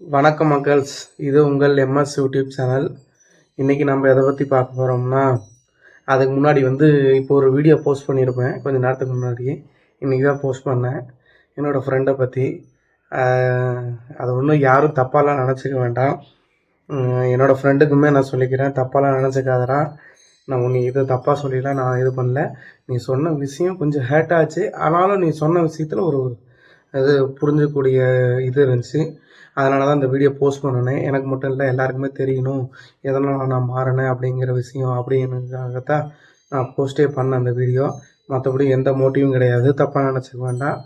வணக்கம் மக்கள்ஸ் இது உங்கள் எம்எஸ் யூடியூப் சேனல். இன்றைக்கி நம்ம எதை பற்றி பார்க்க போகிறோம்னா அதுக்கு முன்னாடி வந்து இப்போ ஒரு வீடியோ போஸ்ட் பண்ணியிருப்பேன். கொஞ்சம் நேரத்துக்கு முன்னாடி. இன்றைக்கி தான் போஸ்ட் பண்ணேன். என்னோடய ஃப்ரெண்டை பற்றி அதை ஒன்றும் யாரும் தப்பாலாம் நினச்சிக்க வேண்டாம். என்னோடய ஃப்ரெண்டுக்குமே நான் சொல்லிக்கிறேன். தப்பாலாம் நினச்சிக்காதடா. நான் உன்னை இது தப்பாக சொல்லிடலாம் நான் இது பண்ணல. நீ சொன்ன விஷயம் கொஞ்சம் ஹேட்டாச்சு ஆச்சு. ஆனாலும் நீ சொன்ன விஷயத்தில் ஒரு இது புரிஞ்சக்கூடிய இது இருந்துச்சு. அதனால தான் இந்த வீடியோ போஸ்ட் பண்ணினேன் எனக்கு மட்டும் இல்லை எல்லாருக்குமே தெரியணும். எதனால் நான் மாறினேன் அப்படிங்கிற விஷயம் அப்படிங்கிறதுக்காகத்தான் நான் போஸ்ட்டே பண்ணேன் அந்த வீடியோ மற்றபடி எந்த மோட்டிவும் கிடையாது. தப்பாக நினச்சிக்க வேண்டாம்.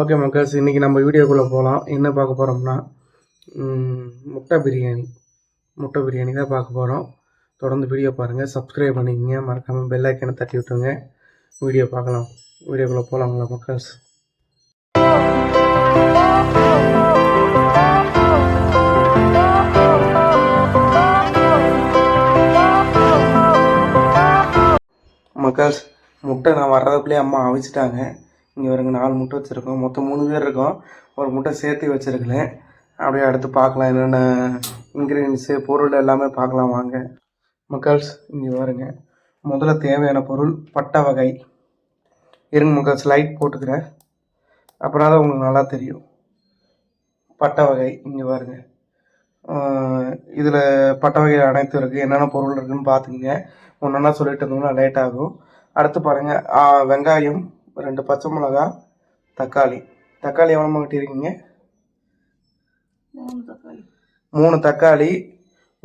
ஓகே மக்கள்ஸ் இன்றைக்கி நம்ம வீடியோக்குள்ளே போகலாம் என்ன பார்க்க போகிறோம்னா முட்டை பிரியாணி. முட்டை பிரியாணி தான் பார்க்க போகிறோம் தொடர்ந்து வீடியோ பாருங்கள் சப்ஸ்கிரைப் பண்ணிக்கங்க. மறக்காமல் பெல் ஐக்கனை தட்டி விட்டுருங்க. வீடியோ பார்க்கலாம். வீடியோக்குள்ளே போகலாங்களா மக்கள்ஸ். மக்கள்ஸ் முட்டை நான் வர்றதுக்குள்ளேயே அம்மா அவிச்சிட்டாங்க. இங்கே வருங்க நாலு முட்டை வச்சுருக்கோம். மொத்தம் மூணு பேர் இருக்கோம். ஒரு முட்டை சேர்த்து வச்சுருக்கேன். அப்படியே அடுத்து பார்க்கலாம் என்னென்ன இன்க்ரீடியன்ஸு பொருள் எல்லாமே பார்க்கலாம் வாங்க. மக்கள்ஸ் இங்கே பாருங்க. முதல்ல தேவையான பொருள் பட்டை வகை. இருங்க மக்கள்ஸ் லைட் போட்டுக்கிறேன். அப்புறம் தான் உங்களுக்கு நல்லா தெரியும். பட்டை வகை இங்கே பாருங்கள் இதில் பட்டை வகை அனைத்தும் இருக்குது என்னென்ன பொருள் இருக்குன்னு பார்த்துக்குங்க ஒன்றா சொல்லிட்டு இருந்தோம்னா லேட் ஆகும். அடுத்து பாருங்கள் வெங்காயம் ரெண்டு பச்சை மிளகா தக்காளி. தக்காளி எவ்வளோ வெட்டியிருக்கீங்க மூணு தக்காளி.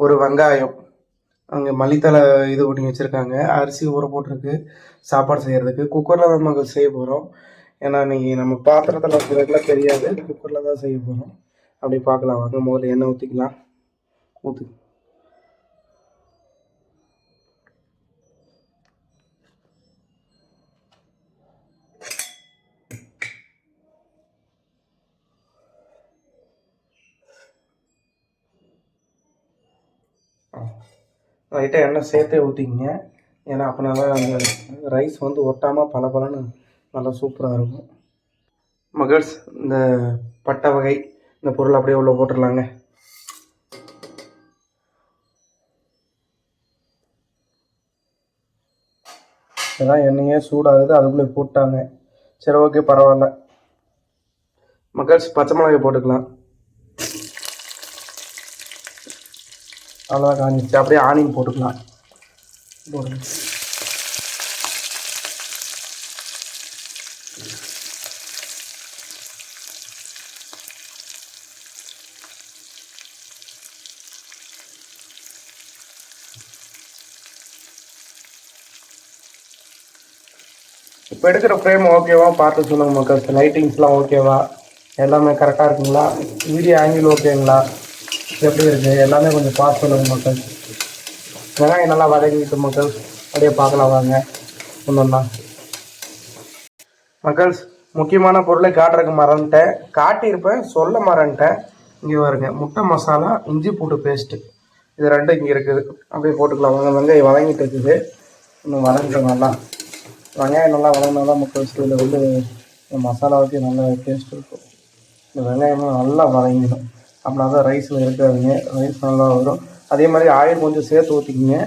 ஒரு வெங்காயம். அங்கே மல்லித்தலை இது பண்ணி வச்சுருக்காங்க. அரிசி ஊற போட்டிருக்கு. சாப்பாடு செய்கிறதுக்கு குக்கரில் தான் நம்ம செய்ய போகிறோம் ஏன்னா இன்னைக்கு நம்ம பாத்திரத்தில் வைக்கிறதுக்குலாம் தெரியாது. குக்கரில் தான் செய்ய போகிறோம் அப்படி பார்க்கலாம். வாங்க முதல்ல எண்ணெய் ஊற்றிக்கலாம் ஊற்று லைட்டாக எண்ணெய் சேர்த்தே ஊற்றிக்கிங்க ஏன்னா அப்படின்னா தான் அந்த ரைஸ் வந்து ஒட்டாமல் பல நல்லா சூப்பராக இருக்கும். மகள்ஸ் இந்த பட்டை வகை இந்த பொருள் அப்படியே உள்ள போட்டுடலாங்க. இதான் எண்ணெயே சூடாகுது அதுக்குள்ளே போட்டாங்க. சரி ஓகே பரவாயில்ல. மகள்ஸ் பச்சை மிளகாய் போட்டுக்கலாம். அவ்வளோதான் காஞ்சிச்சு அப்படியே ஆனியன் போட்டுக்கலாம். போடுங்க. இப்போ எடுக்கிற ஃப்ரேம் ஓகேவா பார்த்து சொல்லுங்க மக்கள்ஸ் லைட்டிங்ஸ்லாம் ஓகேவா எல்லாமே கரெக்டாக இருக்குங்களா? வீடியோ ஆங்கிள் ஓகேங்களா எப்படி இருக்குது எல்லாமே கொஞ்சம் பார்த்து சொல்லுங்கள் மக்கள். வெங்காயம் நல்லா வதங்கிட்டு மக்கள். அப்படியே பார்க்கலாம் வாங்க. ஒன்றுன்னா மக்கள்ஸ் முக்கியமான பொருளை காட்டுறதுக்கு மறந்துட்டேன். காட்டியிருப்பேன் சொல்ல மறந்துட்டேன். இங்கே வருங்க முட்டை மசாலா இஞ்சி பூண்டு பேஸ்ட்டு இது ரெண்டும் இங்கே இருக்குது. அப்படியே போட்டுக்கலாம். வாங்க வெங்காயம் வதங்கிட்டு இருக்குது. இன்னும் வதங்கிட்டு நல்லா. வெங்காயம் நல்லா வதங்கினா தான் முட்டை வந்து மசாலாவுக்கு நல்ல டேஸ்ட் இருக்கும். இந்த வெங்காயமும் நல்லா வதங்கிடும். அப்படின்னா தான் ரைஸில் இருக்காதுங்க ரைஸ் நல்லா வரும். அதே மாதிரி ஆயில் கொஞ்சம் சேர்த்து ஊற்றிக்கிங்க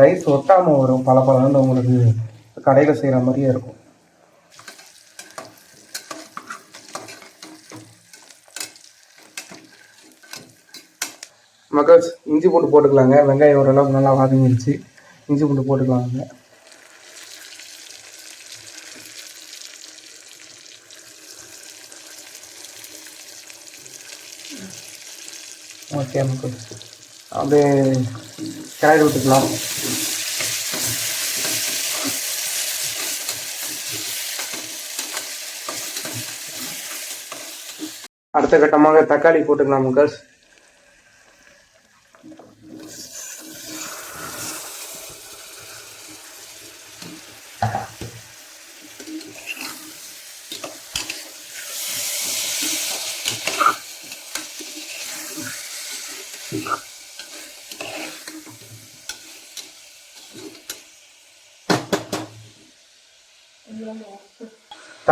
ரைஸ் ஒட்டாமல் வரும் பல பலன்னு உங்களுக்கு கடையில் செய்கிற மாதிரியே இருக்கும். மக்கள்ஸ் இஞ்சி பூண்டு போட்டுக்கலாங்க. வெங்காயம் ஓரளவுக்கு நல்லா வதங்கிடுச்சு இஞ்சி பூண்டு போட்டுக்கலாங்க. ஓகே நமக்கு அப்படியே கிளறி விட்டுக்கலாம். அடுத்த கட்டமாக தக்காளி போட்டுக்கலாம் மக்கள்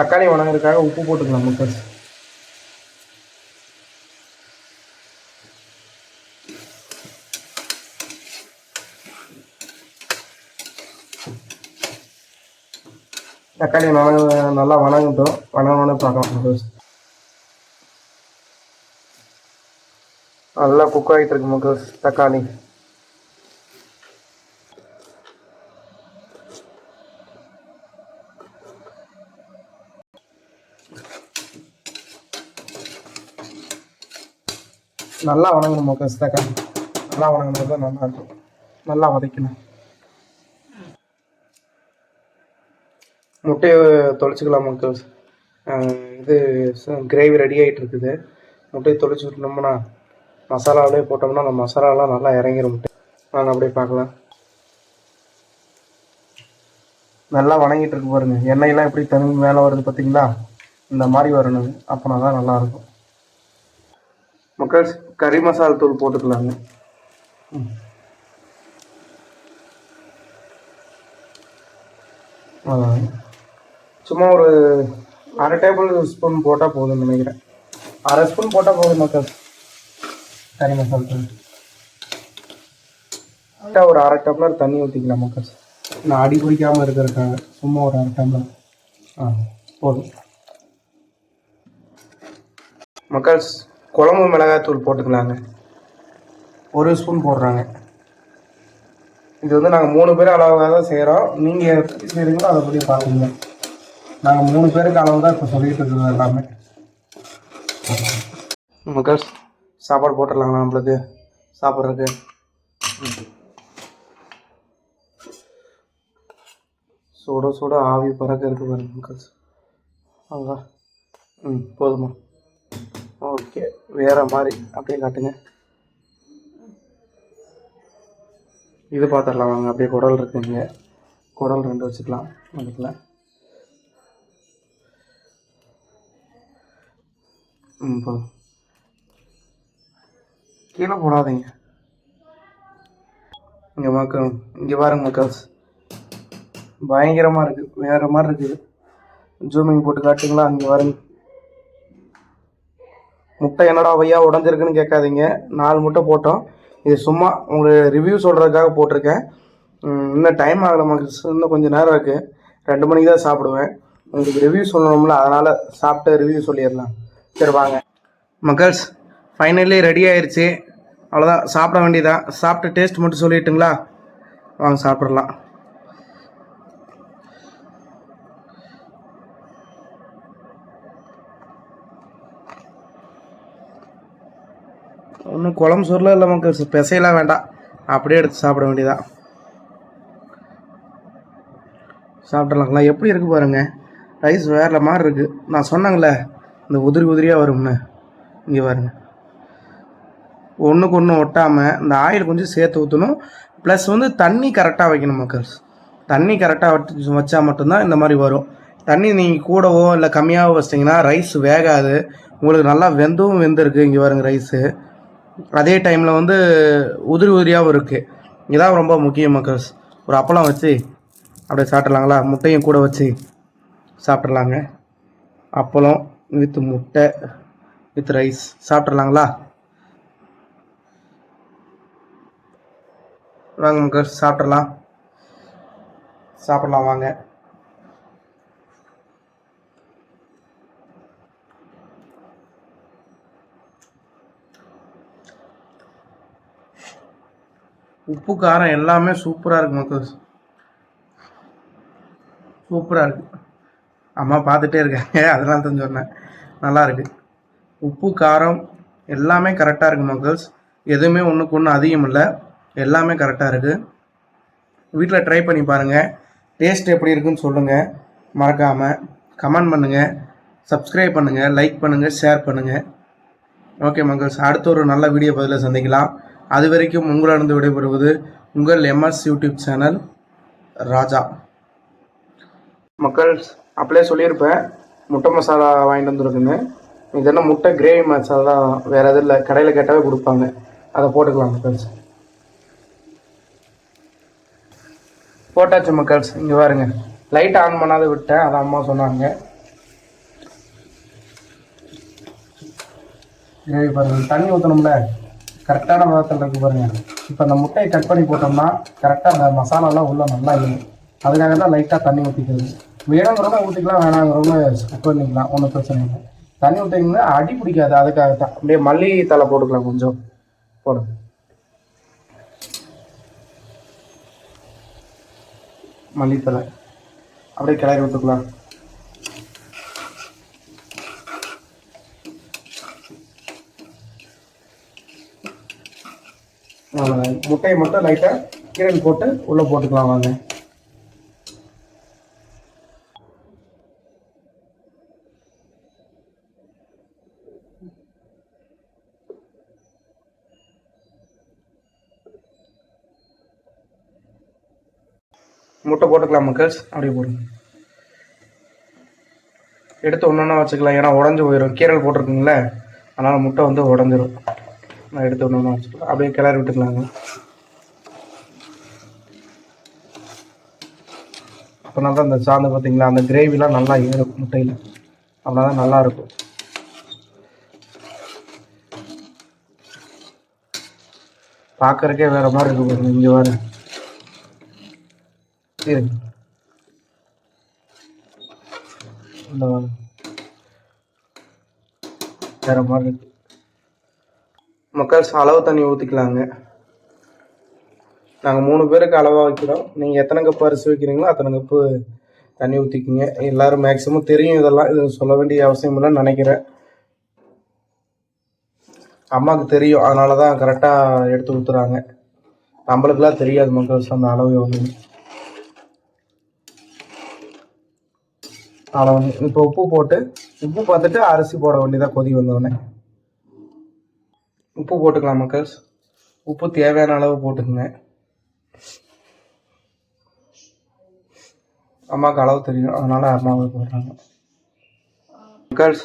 தக்காளி வணங்குறதுக்காக உப்பு போட்டுக்கலாம் மக்கள் தக்காளி வணங்க நல்லா வணங்கட்டும். வணங்கணும்னு பார்க்கலாம் மக்கள் நல்லா குக் ஆகிட்டு இருக்கு மக்கள் தக்காளி. நல்லா வணங்கணும் மக்கள்ஸ் நல்லா வணங்கணும் தான் நல்லா இருக்கும் நல்லா வதக்கணும். முட்டையை தொலைச்சிக்கலாம் மக்கள்ஸ் இது கிரேவி ரெடி ஆகிட்டு இருக்குது முட்டையை தொலைச்சி விட்டோம்னா மசாலாவிலே போட்டோம்னா அந்த மசாலாலாம் நல்லா இறங்கிரும் முட்டை. நாங்கள் அப்படியே பார்க்கலாம். நல்லா வணங்கிட்டு இருக்கு பாருங்க. எண்ணெயெல்லாம் எப்படி தனி மேலே வருது பார்த்தீங்களா? இந்த மாதிரி வரணும். அப்போனா தான் நல்லாயிருக்கும் மக்கள் மக்கள்ஸ் கறி மசாலா தூள் போட்டுக்கலாங்க. ம். சும்மா ஒரு அரை டேபிள் ஸ்பூன் போட்டால் போதும் நினைக்கிறேன். அரை ஸ்பூன் போட்டால் போதும் மக்கள். கறி மசாலா தூள். கரெக்டாக ஒரு அரை டம்ளர் தண்ணி ஊற்றிக்கலாம் மக்கள். நான் அடி பிடிக்காமல் இருக்கிறதுக்காக சும்மா ஒரு அரை டம்ளர். ஆ போதும். மக்கள்ஸ் குழம்பு மிளகாய் தூள் போட்டுக்கலாங்க. ஒரு ஸ்பூன் போடுறாங்க. இது வந்து நாங்கள் மூணு பேர் அளவாக தான் செய்கிறோம் நீங்கள் எப்படி செய்கிறீங்களோ அதை பற்றி பார்த்துங்க நாங்கள் மூணு பேருக்கு அளவு தான் இப்போ சொல்லிட்டு இருக்கிறது எல்லாமே. மக்கள் சாப்பாடு போட்டுடலாங்களா நம்மளுக்கு? சாப்பிட்றதுக்கு? சுட சுட ஆவி பறக்க இருக்கு பாருங்க அவ்வளோ ம் போதுமா? ஓகே வேற மாதிரி அப்படியே காட்டுங்க. இது பார்த்துடலாம் வாங்க அப்படியே குடல் இருக்குங்க குடல் ரெண்டு வச்சுக்கலாம் அதுக்குள்ள. ம் போதும் கீழே போடாதீங்க. இங்கே மக்கள் இங்கே பாருங்க மக்கள்ஸ். பயங்கரமாக இருக்குது வேறு மாதிரி இருக்குது ஜூமிங் போட்டு காட்டுங்களா அங்கே பாருங்க. முட்டை என்னடா ஐயா உடஞ்சிருக்குன்னு கேட்காதீங்க. நாலு முட்டை போட்டோம். இது சும்மா உங்களுக்கு ரிவ்யூ சொல்கிறதுக்காக போட்டிருக்கேன். இன்னும் டைம் ஆகலை மக்கள்ஸ் இன்னும் கொஞ்சம் நேரம் இருக்குது ரெண்டு மணிக்கு தான் சாப்பிடுவேன். உங்களுக்கு ரிவ்யூ சொல்லணும்ல அதனால் சாப்பிட்டு ரிவ்யூ சொல்லிடலாம். சரி வாங்க. மக்கள்ஸ் ஃபைனலி ரெடி ஆயிடுச்சு அவ்வளோதான் சாப்பிட வேண்டியதான் சாப்பிட்டு டேஸ்ட் மட்டும் சொல்லிட்டுங்களா? வாங்க சாப்பிட்றலாம் ஒன்றும் குழம்பு சோறுலாம் இல்லை நமக்கு பெசையெல்லாம் வேண்டாம். அப்படியே எடுத்து சாப்பிட வேண்டியதான் சாப்பிட்றலாங்களா எப்படி இருக்குது பாருங்க. ரைஸ் வேற மாதிரி இருக்குது நான் சொன்னாங்களே இந்த உதிரி உதிரியாக வரும்னு. இங்கே பாருங்க. ஒன்றுக்கு ஒன்று ஒட்டாமல் இந்த ஆயில் கொஞ்சம் சேர்த்து ஊற்றணும் ப்ளஸ் வந்து தண்ணி கரெக்டாக வைக்கணும் மக்கள்ஸ் தண்ணி கரெக்டாக வச்சு வச்சா மட்டும்தான் இந்த மாதிரி வரும். தண்ணி நீங்கள் கூடவோ இல்லை கம்மியாகவோ வச்சிட்டிங்கன்னா ரைஸ் வேகாது. உங்களுக்கு நல்லா வெந்தும் வெந்திருக்கு இங்கே பாருங்க ரைஸு அதே டைமில் வந்து உதிரி உதிரியாகவும் இருக்குது இதான் ரொம்ப முக்கியம் மக்கள்ஸ் ஒரு அப்பளம் வச்சு அப்படியே சாப்பிட்லாங்களா? முட்டையும் கூட வச்சு சாப்பிட்றலாங்க அப்பளம் வித் முட்டை வித் ரைஸ் சாப்பிட்றலாங்களா வாங்க மக்கள்ஸ் சாப்பிட்றலாம் சாப்பிட்லாம் வாங்க. உப்பு காரம் எல்லாமே சூப்பராக இருக்கு மக்கள்ஸ் சூப்பராக இருக்கு. அம்மா பார்த்துட்டே இருக்காங்க. அதனால தான் சொன்னேன். நல்லா இருக்குது உப்பு காரம் எல்லாமே கரெக்டாக இருக்கு மக்கள்ஸ். எதுவுமே ஒன்றுக்கு ஒன்று அதிகம் இல்லை. எல்லாமே கரெக்டாக இருக்குது வீட்டில் ட்ரை பண்ணி பாருங்கள் டேஸ்ட் எப்படி இருக்குன்னு சொல்லுங்கள் மறக்காமல் கமெண்ட் பண்ணுங்கள் சப்ஸ்கிரைப் பண்ணுங்கள் லைக் பண்ணுங்கள் ஷேர் பண்ணுங்கள் ஓகே மக்கள்ஸ். அடுத்த ஒரு நல்ல வீடியோ பதில சந்திக்கலாம். அது வரைக்கும் உங்களிடந்து விடைபெறுவது உங்கள் எம்எஸ் யூடியூப் சேனல் ராஜா. மக்கள்ஸ் அப்படியே சொல்லியிருப்பேன். முட்டை மசாலா வாங்கிட்டு வந்துருக்குன்னு இது என்ன முட்டை கிரேவி மசாலா? தான் வேறு எதுவும் இல்லை. கடையில் கேட்டாவே கொடுப்பாங்க. அதை போட்டுக்கலாம் மக்கள்ஸ் போட்டாச்சு மக்கள்ஸ் இங்கே பாருங்க. லைட் ஆன் பண்ணாத விட்டேன். அதை அம்மா சொன்னாங்க. கிரேவி பாருங்கள் தண்ணி ஊற்றணும்ல கரெக்டான பதத்தில் இருக்கு பாருங்க. இப்போ அந்த முட்டையை கட் பண்ணி போட்டோம்னா கரெக்டாக அந்த மசாலாலாம் உள்ள நல்லா இல்லை அதுக்காக தான் லைட்டாக தண்ணி ஊற்றிக்கிறது வேணுங்கிறவங்க ஊற்றிக்கலாம் வேணாங்கிறவங்க குக் பண்ணிக்கலாம் ஒன்றும் பிரச்சனை இல்லை. தண்ணி ஊற்றிங்கன்னா அடி பிடிக்காது அதுக்காக தான். அப்படியே மல்லி தலை போட்டுக்கலாம் கொஞ்சம். போடுங்க. மல்லித்தலை அப்படியே கிளறி விட்டுக்கலாம். முட்டையை மட்டும் லைட்டாக கீரல் போட்டு உள்ளே போட்டுக்கலாம் வாங்க. முட்டை போட்டுக்கலாம் மக்கள்ஸ். அப்படியே போடுங்க. எடுத்து ஒன்று ஒன்றா வச்சுக்கலாம். ஏன்னா உடஞ்சி போயிடும் கீரல் போட்டிருக்குங்களே அதனால் முட்டை வந்து உடஞ்சிரும். நான் எடுத்து ஒன்று ஒன்றா அப்படியே கிளறி விட்டுக்கலாங்க. அப்போனா தான் இந்த சாந்து பார்த்தீங்களா அந்த கிரேவிலாம் நல்லா ஏறும் முட்டையில். அப்படின்னா தான் நல்லா இருக்கும். பார்க்கறக்கே மாதிரி இருக்கு பாருங்க இங்கே வேறு இருங்க இந்த மாதிரி இருக்குது மக்கள்ஸ் அளவு தண்ணி ஊற்றிக்கலாங்க நாங்கள் மூணு பேருக்கு அளவாக வைக்கிறோம். நீங்கள் எத்தனை கப்பு அரிசி வைக்கிறீங்களோ அத்தனை கப்பு தண்ணி ஊற்றிக்கிங்க எல்லோரும் மேக்ஸிமம் தெரியும் இதெல்லாம். இது சொல்ல வேண்டிய அவசியம் இல்லைன்னு நினைக்கிறேன். அம்மாவுக்கு தெரியும். அதனால தான் கரெக்டாக எடுத்து ஊற்றுறாங்க நம்மளுக்குலாம் தெரியாது மக்கள்ஸ் அந்த அளவு எவ்வளோ அளவு. இப்போ உப்பு போட்டு உப்பு பார்த்துட்டு அரிசி போட வேண்டியதாக கொதி வந்தோடனே உப்பு போட்டுக்கலாம் மக்கள்ஸ். உப்பு தேவையான அளவு போட்டுக்குங்க. அம்மாவுக்கு அளவு தெரியும் அதனால அம்மாவுக்கு போடுறாங்க. மக்கள்ஸ்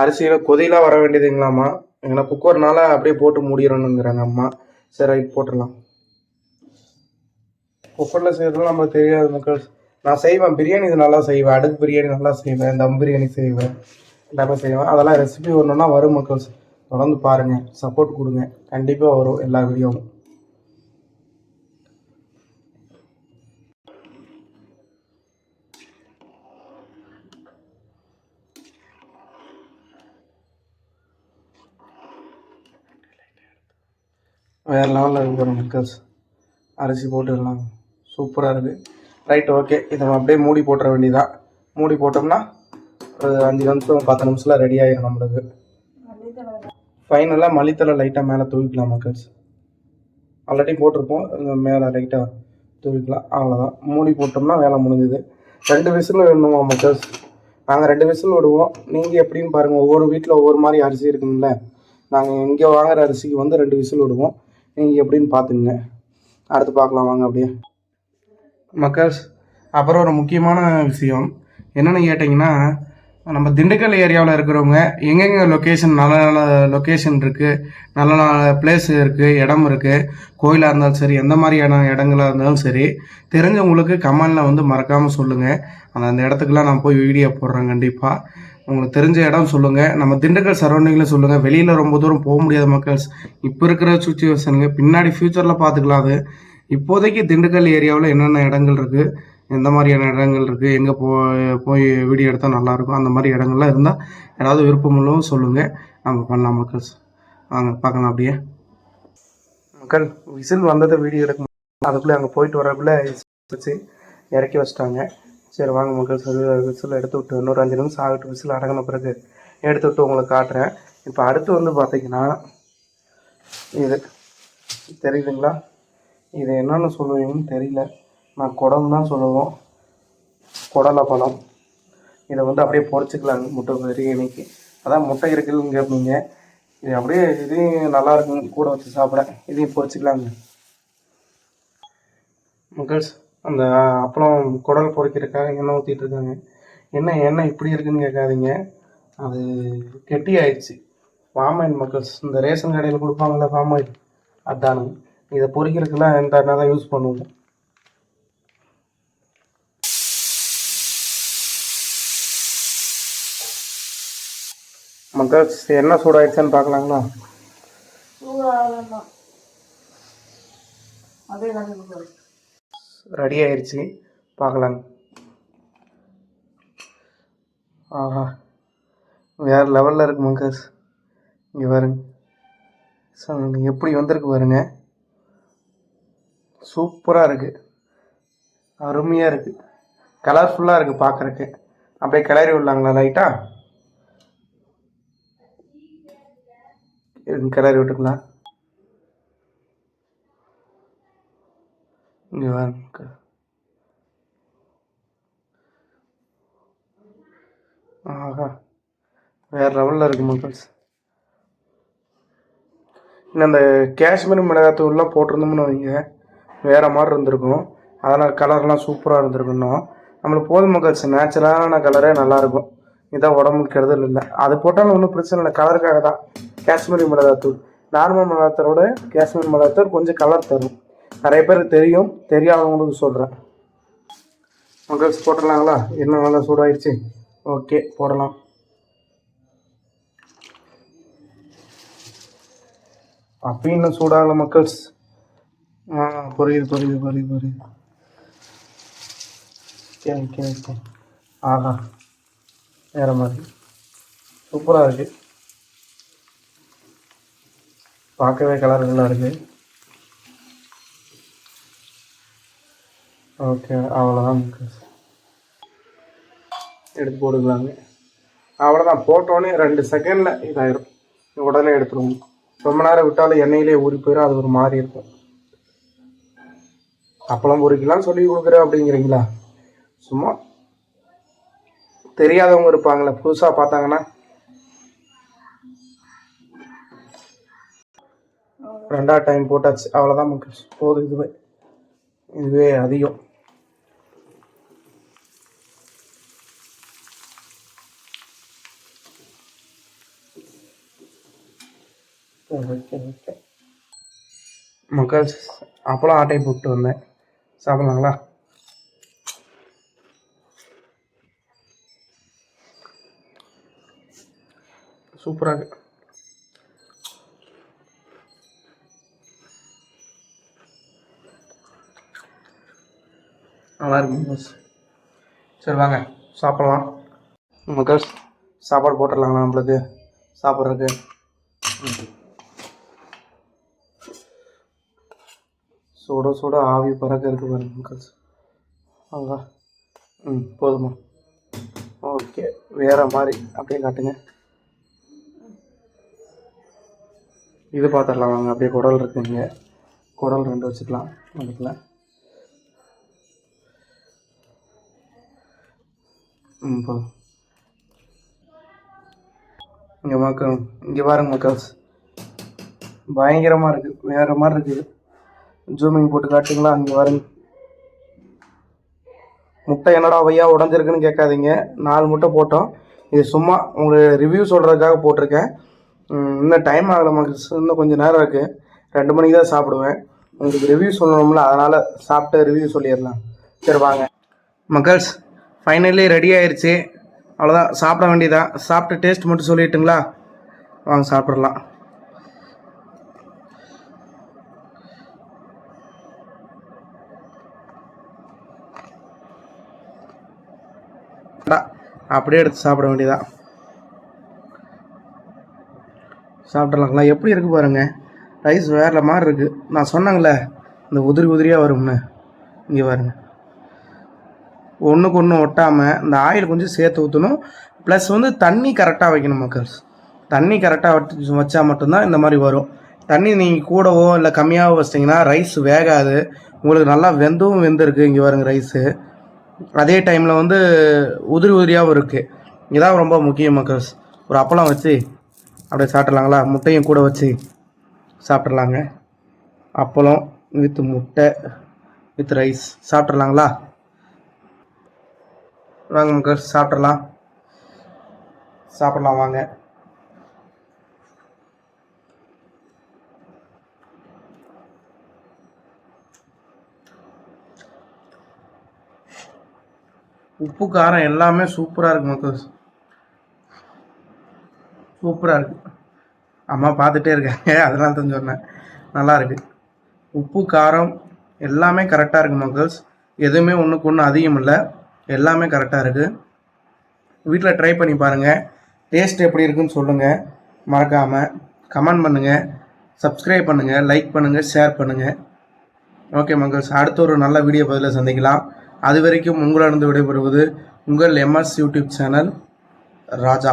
அரிசியில் கொதியெலாம் வர வேண்டியதுங்களாம்மா? எங்களை குக்கர்னால அப்படியே போட்டு மூடிடணுங்கிறாங்க அம்மா. சரி ரைட் போட்டுடலாம். குக்கரில் செய்யறதுலாம் நம்மளுக்கு தெரியாது மக்கள்ஸ். நான் செய்வேன் பிரியாணி இது நல்லா செய்வேன் அடுப்பு பிரியாணி நல்லா செய்வேன் தம் பிரியாணி செய்வேன் எல்லாமே செய்வேன். அதெல்லாம் ரெசிபி ஒன்றுனா வரும் மக்கள்ஸ். தொடர்ந்து பாருங்கள் சப்போர்ட் கொடுங்க. கண்டிப்பாக வரும் எல்லா வீடியோவும். வேறு லெவலில் இருக்கு பாருங்க மக்கள்ஸ் அரிசி போட்டுடலாம் சூப்பராக இருக்குது ரைட் ஓகே இதை அப்படியே மூடி போட்டுற வேண்டியதான் மூடி போட்டோம்னா ஒரு அஞ்சு நிமிஷம் பத்து நிமிஷத்தில் ரெடி ஆகிடும் நம்மளுக்கு. ஃபைனலாக மல்லித்தலை லைட்டாக மேலே தூவிக்கலாம் மக்கள்ஸ். ஆல்ரெடி போட்டிருப்போம். மேலே லைட்டாக தூவிக்கலாம். அவ்வளோதான் மூடி போட்டோம்னா வேலை முடிஞ்சுது. ரெண்டு விசில் வேணுமா மக்கள்ஸ்? நாங்கள் ரெண்டு விசில் விடுவோம். நீங்கள் எப்படின்னு பாருங்கள் ஒவ்வொரு வீட்டில் ஒவ்வொரு மாதிரி அரிசி இருக்குங்களே நாங்கள் இங்கே வாங்குற அரிசிக்கு வந்து ரெண்டு விசில் விடுவோம். நீங்கள் எப்படின்னு பார்த்துங்க அடுத்து பார்க்கலாம். வாங்க அப்படியே. மக்கள்ஸ் அப்புறம் ஒரு முக்கியமான விஷயம். என்னென்னு கேட்டிங்கன்னா நம்ம திண்டுக்கல் ஏரியாவில் இருக்கிறவங்க எங்கெங்கே லொக்கேஷன் நல்ல நல்ல லொக்கேஷன் இருக்குது நல்ல நல்ல பிளேஸ் இருக்குது இடம் இருக்குது கோயிலாக இருந்தாலும் சரி எந்த மாதிரியான இடங்களாக இருந்தாலும் சரி தெரிஞ்சவங்களுக்கு கமெண்டில் வந்து மறக்காமல் சொல்லுங்கள் அந்த அந்த இடத்துக்குலாம் நான் போய் வீடியோ போடுறேன் கண்டிப்பாக உங்களுக்கு தெரிஞ்ச இடம் சொல்லுங்கள் நம்ம திண்டுக்கல் சரௌண்டிங்கில் சொல்லுங்கள் வெளியில் ரொம்ப தூரம் போக முடியாத மக்கள்ஸ் இப்போ இருக்கிற சுச்சுவேஷனுங்க பின்னாடி ஃப்யூச்சரில் பார்த்துக்கலாம் அது. இப்போதைக்கு திண்டுக்கல் ஏரியாவில் என்னென்ன இடங்கள் இருக்குது எந்த மாதிரியான இடங்கள் இருக்குது எங்கே போ போய் வீடியோ எடுத்தால் நல்லாயிருக்கும் அந்த மாதிரி இடங்கள்லாம் இருந்தால் யாராவது விருப்பமுள்ளவும் சொல்லுங்கள் நம்ம பண்ணலாம் மக்கள். வாங்க பார்க்கலாம் அப்படியே. மக்கள் விசில் வந்ததை வீடியோ எடுக்க அதுக்குள்ளே அங்கே போயிட்டு வரக்குள்ளே வச்சு இறக்கி வச்சிட்டாங்க. சரி வாங்க மக்கள். சொல்லி விசில் எடுத்து விட்டு இன்னொரு அஞ்சு நிமிஷம் ஆகிட்டு விசில் அடங்கின பிறகு எடுத்து விட்டு உங்களுக்கு காட்டுறேன். இப்போ அடுத்து வந்து பார்த்தீங்கன்னா இது தெரியுதுங்களா? இது என்னென்னு சொல்லுவீங்கன்னு தெரியல. நான் குடம் தான் சொல்லுவோம். குடலை பழம். இதை வந்து அப்படியே பொரிச்சுக்கலாங்க முட்டை பிரியாணிக்கு அதான் முட்டை இருக்குதுன்னு கேட்பீங்க இது அப்படியே இதையும் நல்லா இருக்கும் கூட வச்சு சாப்பிட. இதையும் பொறிச்சிக்கலாங்க. மக்கள்ஸ் அந்த அப்பளம் குடல் பொறிக்கிறதுக்காக எண்ணெய் ஊற்றிட்டு இருக்காங்க. என்ன எண்ணெய் இப்படி இருக்குன்னு கேட்காதீங்க. அது கெட்டி ஆயிடுச்சு. பாம் ஆயில் மக்கள்ஸ் இந்த ரேஷன் கடையில் கொடுப்பாங்கள்ல பாம் ஆயில் அதானுங்க. இதை பொறிக்கிறதுக்குலாம் இந்த எண்ணெய் தான் யூஸ் பண்ணுவோம். மக்கள்ஸ் என்ன சூடாயிடுச்சுன்னு பார்க்கலாங்களா? ரெடி ஆயிடுச்சு பார்க்கலாங்க ஆஹா. வேறு லெவலில் இருக்கு மங்கஸ் இங்கே பாருங்க. சார் எப்படி வந்திருக்கு பாருங்க. சூப்பராக இருக்குது அருமையாக இருக்குது கலர்ஃபுல்லாக இருக்குது பார்க்குறக்கு அப்படியே கிளறி விடலாங்களா லைட்டாக கிளறி விட்டுக்கலாம் இங்கே வாங்க ஆஹா வேறு லெவலில் இருக்கு மக்கள்ஸ் இன்னும் அந்த காஷ்மீர் மிளகாத்தூள்லாம் போட்டிருந்தோம்னு வைங்க வேறு மாதிரி இருந்திருக்கும். அதெல்லாம் கலர்லாம் சூப்பராக இருந்திருக்கணும் நம்மளுக்கு போதும் மக்கள்ஸ் நேச்சுரலான கலரே நல்லாயிருக்கும் இதான் உடம்புக்கு கெடுதல் இல்லை. அது போட்டாலும் ஒன்றும் பிரச்சனை இல்லை. கலருக்காக தான். காஷ்மீரி மிளகாத்தூள். நார்மல் மிளகாத்தூளோட காஷ்மீர் மிளகாத்தூள் கொஞ்சம் கலர் தரும். நிறைய பேருக்கு தெரியும். தெரியாதவங்களுக்கு சொல்கிறேன் மக்கள்ஸ் போட்டுடலாங்களா? என்ன நல்லா சூடாயிருச்சு? ஓகே போடலாம். அப்பயும் இன்னும் சூடாகல மக்கள்ஸ் ஆ புரியுது புரியுது புரியுது புரியுது. ஓகே ஓகே ஓகே ஆஹா வேறு மாதிரி. சூப்பராக இருக்குது பார்க்கவே கலர் நல்லா இருக்கு. ஓகே அவ்வளோதான் எடுத்து போட்டுக்கலாங்க. அவ்வளோதான் போட்டோன்னே ரெண்டு செகண்டில் இதாயிரும். உடனே எடுத்துருவோம். ரொம்ப நேரம் விட்டாலும் எண்ணெயிலே ஊறி போயிடும் அது ஒரு மாதிரி இருக்கும். அப்பளம் பொறிக்கலாம் சொல்லி கொடுக்குறேன் அப்படிங்கிறீங்களா? சும்மா தெரியாதவங்க இருப்பாங்களே புதுசாக பார்த்தாங்கன்னா ரெண்டாவது டைம் போட்டாச்சு. அவ்வளோதான் மக்கள். போதும் இதுவே. இதுவே அதிகம். Okay okay. மக்கள் அப்பளம் ஆட்டை போட்டு வந்தேன். சாப்பிட்லாங்களா? சூப்பராக இருக்கு நல்லா இருக்கும் பாஸ் சரி வாங்க. சாப்பிட்லாம். மக்கள் சாப்பாடு போட்டுடலாங்களா நம்மளுக்கு. சாப்பிட்றதுக்கு. சுட சுட ஆவி பறக்க இருக்கு பாருங்க மக்கள்ஸ் அவ்வளோ ம் போதுமா. ஓகே. வேற மாதிரி அப்படியே காட்டுங்க. இது பார்த்துடலாம் வாங்க. அப்படியே குடல் இருக்குங்க. குடல் ரெண்டு வச்சுக்கலாம் அதுக்குள்ள. ம் இங்கே மக்கள் இங்கே பாருங்க மக்கள்ஸ். பயங்கரமாக இருக்குது வேறு மாதிரி இருக்குது ஜூமிங் போட்டு காட்டுங்களா அங்கே பாருங்க. முட்டை என்னடா வையா உடஞ்சிருக்குன்னு கேட்காதீங்க. நாலு முட்டை போட்டோம். இது சும்மா உங்களுக்கு ரிவ்யூ சொல்கிறதுக்காக போட்டிருக்கேன். இன்னும் டைம் ஆகலை மக்கள்ஸ். இன்னும் கொஞ்சம் நேரம் இருக்குது ரெண்டு மணிக்கு தான் சாப்பிடுவேன். உங்களுக்கு ரிவ்யூ சொல்லணும்ல அதனால் சாப்பிட்டு ரிவ்யூ சொல்லிடலாம். சரி வாங்க. மக்கள்ஸ் ஃபைனலி ரெடி ஆயிடுச்சு அவ்வளோதான் சாப்பிட வேண்டியதான் சாப்பிட்டு டேஸ்ட் மட்டும் சொல்லிட்டுங்களா? வாங்க சாப்பிட்றலாம் அப்படியே எடுத்து சாப்பிட வேண்டியதான் சாப்பிட்றலாங்களா எப்படி இருக்கு பாருங்க. ரைஸ் வேற மாதிரி இருக்குது நான் சொன்னாங்களே இந்த உதிரி உதிரியாக வரும்னு. இங்கே பாருங்க. ஒன்றுக்கு ஒன்று ஒட்டாமல் இந்த ஆயில் கொஞ்சம் சேர்த்து ஊற்றணும் ப்ளஸ் வந்து தண்ணி கரெக்டாக வைக்கணும் மக்கள்ஸ். தண்ணி கரெக்டாக வச்சு வச்சா மட்டும்தான் இந்த மாதிரி வரும். தண்ணி நீங்கள் கூடவோ இல்லை கம்மியாகவோ வச்சிட்டிங்கன்னா ரைஸ் வேகாது. உங்களுக்கு நல்லா வெந்தும் வெந்திருக்கு இங்கே பாருங்க ரைஸு அதே டைமில் வந்து உதிரி உதிரியாகவும் இருக்குது இதான் ரொம்ப முக்கியம் மக்கள்ஸ். ஒரு அப்பளம் வச்சு அப்படியே சாப்பிட்லாங்களா? முட்டையும் கூட வச்சு சாப்பிட்றலாங்க அப்பளம் வித் முட்டை வித் ரைஸ் சாப்பிட்றலாங்களா வாங்க மக்கள்ஸ் சாப்பிட்றலாம் சாப்பிட்லாம். வாங்க. உப்பு காரம் எல்லாமே சூப்பராக இருக்கு மக்கள். சூப்பராக இருக்கு. அம்மா பார்த்துட்டே இருக்காங்க. அதனால தான் சொன்னேன். நல்லா இருக்கு. உப்பு காரம் எல்லாமே கரெக்டாக இருக்கு மக்கள்ஸ் எதுவுமே ஒன்றுக்கு ஒன்று அதிகம் இல்லை. எல்லாமே கரெக்டாக இருக்குது வீட்டில் ட்ரை பண்ணி பாருங்கள் டேஸ்ட் எப்படி இருக்குன்னு சொல்லுங்கள் மறக்காமல் கமெண்ட் பண்ணுங்கள் சப்ஸ்கிரைப் பண்ணுங்கள் லைக் பண்ணுங்கள் ஷேர் பண்ணுங்கள் ஓகே மங்கள்ஸ். அடுத்த ஒரு நல்ல வீடியோ பதிலில் சந்திக்கலாம். அது வரைக்கும் உங்களிடம் விடைபெறுவது உங்கள் எம்எஸ் யூடியூப் சேனல் ராஜா.